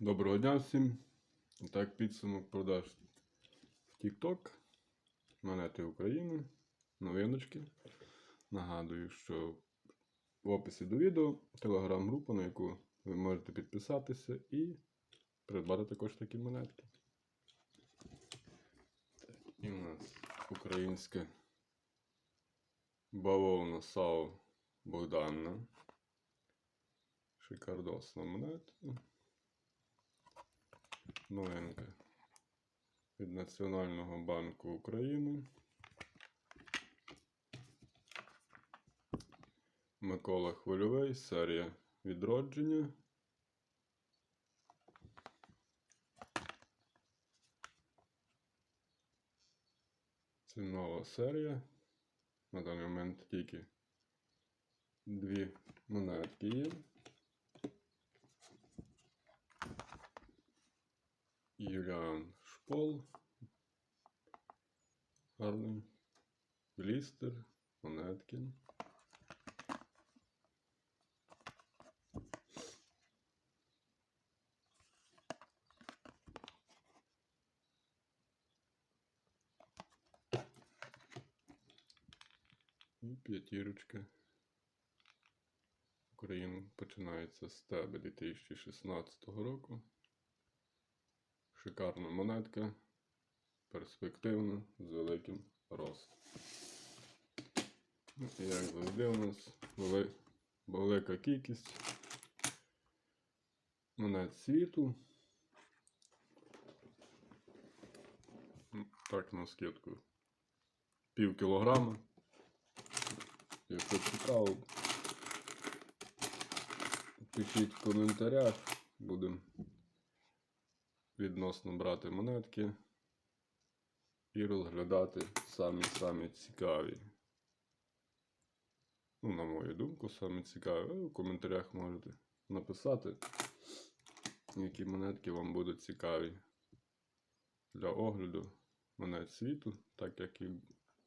Доброго дня всім. Так, підсумок продаж в TikTok. Монети України. Новиночки. Нагадую, що в описі до відео телеграм-група, на яку ви можете підписатися і придбати також такі монетки. Так, і у нас українське бавовна САУ Богданна. Шикардосна монета. Новинка від Національного банку України. Микола Хвильовий, серія відродження. Це нова серія. На даний момент тільки дві монетки є. Юліан Шпол. Гарний. Лістер. Монеткін. І п'ятірочка. Україна починається з тебе 2016 року. Шикарна монетка, перспективна, з великим ростом. Ну, як завжди, у нас вели- велика кількість монет світу. Ну, Так, на скидку. Пів кілограма. Якщо цікаво, пишіть в коментарях. Будемо відносно брати монетки і розглядати самі-самі цікаві. Ну, на мою думку, самі цікаві. Ви в коментарях можете написати, які монетки вам будуть цікаві для огляду монет світу, так як їх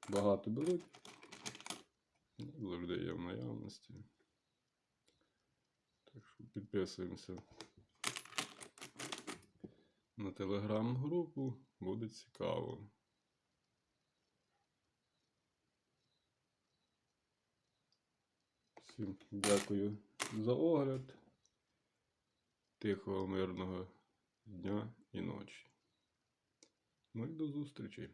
багато беруть. Завжди є в наявності. Так що підписуємося на телеграм-групу, буде цікаво. Всім дякую за огляд. Тихого, мирного дня і ночі. Ну і до зустрічі!